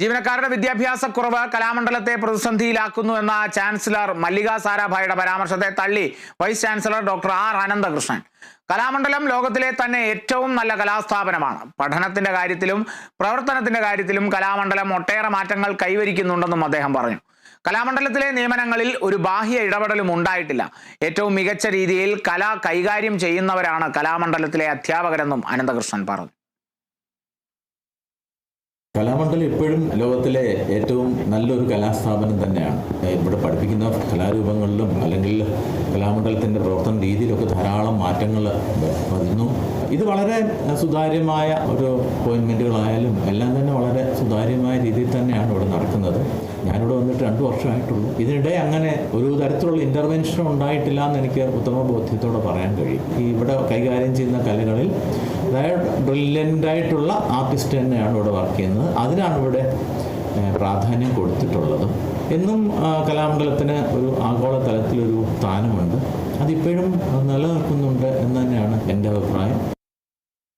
ജീവനക്കാരുടെ വിദ്യാഭ്യാസ കുറവ് കലാമണ്ഡലത്തെ പ്രതിസന്ധിയിലാക്കുന്നു എന്ന ചാൻസലർ മല്ലിക സാരാഭായിയുടെ പരാമർശത്തെ തള്ളി vice chancellor doctor R Ananthakrishnan. Kalamandalam ലോകത്തിലെ തന്നെ ഏറ്റവും നല്ല കലാസ്ഥാപനമാണ്. പഠനത്തിന്റെ കാര്യത്തിലും പ്രവർത്തനത്തിന്റെ കാര്യത്തിലും കലാമണ്ഡലം ഒട്ടേറെ മാറ്റങ്ങൾ കൈവരിക്കുന്നുണ്ടെന്നും അദ്ദേഹം പറഞ്ഞു. കലാമണ്ഡലത്തിലെ നിയമനങ്ങളിൽ ഒരു ബാഹ്യ ഇടപെടലും ഉണ്ടായിട്ടില്ല. ഏറ്റവും മികച്ച രീതിയിൽ കല കൈകാര്യം ചെയ്യുന്നവരാണ് കലാമണ്ഡലത്തിലെ അധ്യാപകരെന്നും അനന്തകൃഷ്ണൻ പറഞ്ഞു. കലാമണ്ഡലം എപ്പോഴും ലോകത്തിലെ ഏറ്റവും നല്ലൊരു കലാസ്ഥാപനം തന്നെയാണ്. ഇവിടെ പഠിപ്പിക്കുന്ന കലാരൂപങ്ങളിലും അല്ലെങ്കിൽ കലാമണ്ഡലത്തിന്റെ പ്രവർത്തന രീതിയിലൊക്കെ ധാരാളം മാറ്റങ്ങൾ വരുന്നു ഇത് വളരെ സുതാര്യമായ ഒരു അപ്പോയിൻമെന്റുകളായാലും എല്ലാം തന്നെ വളരെ സുതാര്യമായ രീതിയിൽ തന്നെയാണ് ഇവിടെ നടക്കുന്നത്. ഞാനിവിടെ വന്നിട്ട് രണ്ട് വർഷമായിട്ടുള്ളൂ. ഇതിനിടെ അങ്ങനെ ഒരു തരത്തിലുള്ള ഇന്റർവെൻഷൻ ഉണ്ടായിട്ടില്ല എന്ന് എനിക്ക് ഉത്തമ ബോധ്യത്തോടെ പറയാൻ കഴിയും. ഈ ഇവിടെ കൈകാര്യം ചെയ്യുന്ന കലകളിൽ അതായത് ബ്രില്യന്റായിട്ടുള്ള ആർട്ടിസ്റ്റ് തന്നെയാണ് ഇവിടെ വർക്ക് ചെയ്യുന്നത്. അതിനാണ് ഇവിടെ പ്രാധാന്യം കൊടുത്തിട്ടുള്ളത്. എന്നും കലാമണ്ഡലത്തിന് ഒരു ആഗോള തലത്തിലൊരു സ്ഥാനമുണ്ട്. അതിപ്പോഴും നിലനിൽക്കുന്നുണ്ട് എന്ന് തന്നെയാണ് എന്റെ അഭിപ്രായം.